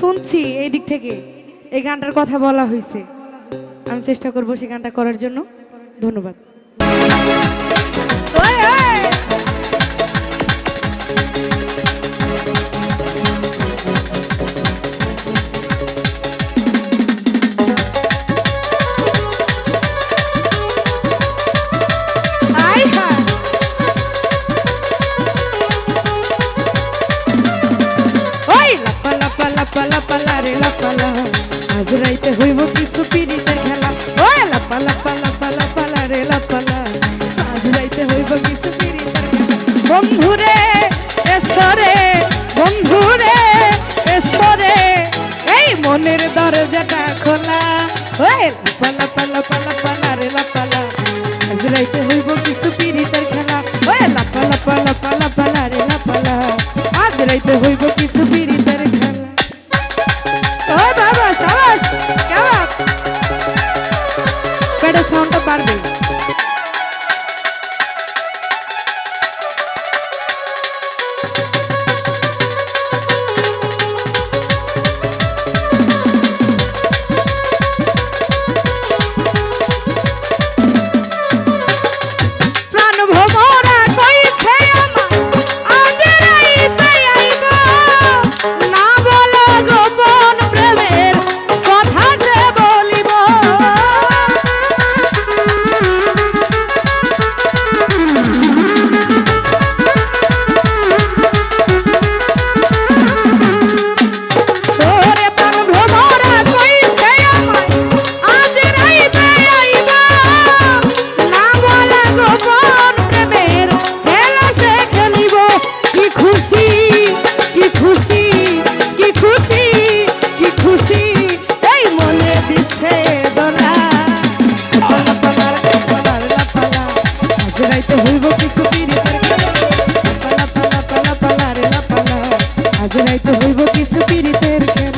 শুনছি এই দিক থেকে। এই গানটার কথা বলা হয়েছে আমি চেষ্টা করব সেই গানটা করার জন্য। ধন্যবাদ। দরজাটা খোলা ওই পালা পালা পালা পালা রে লাপালা আজ রাইতে হইব কিছু পিড়িতের খেলা ওই লাপালা পালা পালা পালা রে লাপালা আজ রাইতে হইব খুশি, কি খুশি কি খুশি কি খুশি, এই মনে দিচ্ছে দোলা। পালা পালা পালা পালা আজ রাইতে হইব কিছু খেলা পালা পালা পালা পালা রে পালা আজ রাইতে হইব কিছু পিরিতের খেলা।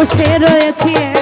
বসে রয়েছি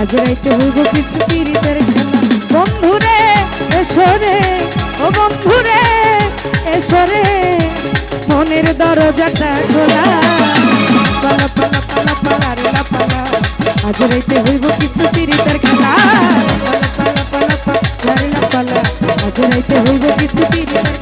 আজ রাইতে হইব কিছু পিরিতের খেলা। বন্ধুরে এসরে ও বন্ধুরে এসরে মনের দরজাটা খোলা। পালা পালা পালা পালা রে লাপালা আজ রাইতে হইব কিছু পিরিতের খেলা। পালা পালা পালা পালা রে লাপালা আজ রাইতে হইব কিছু পিরিতের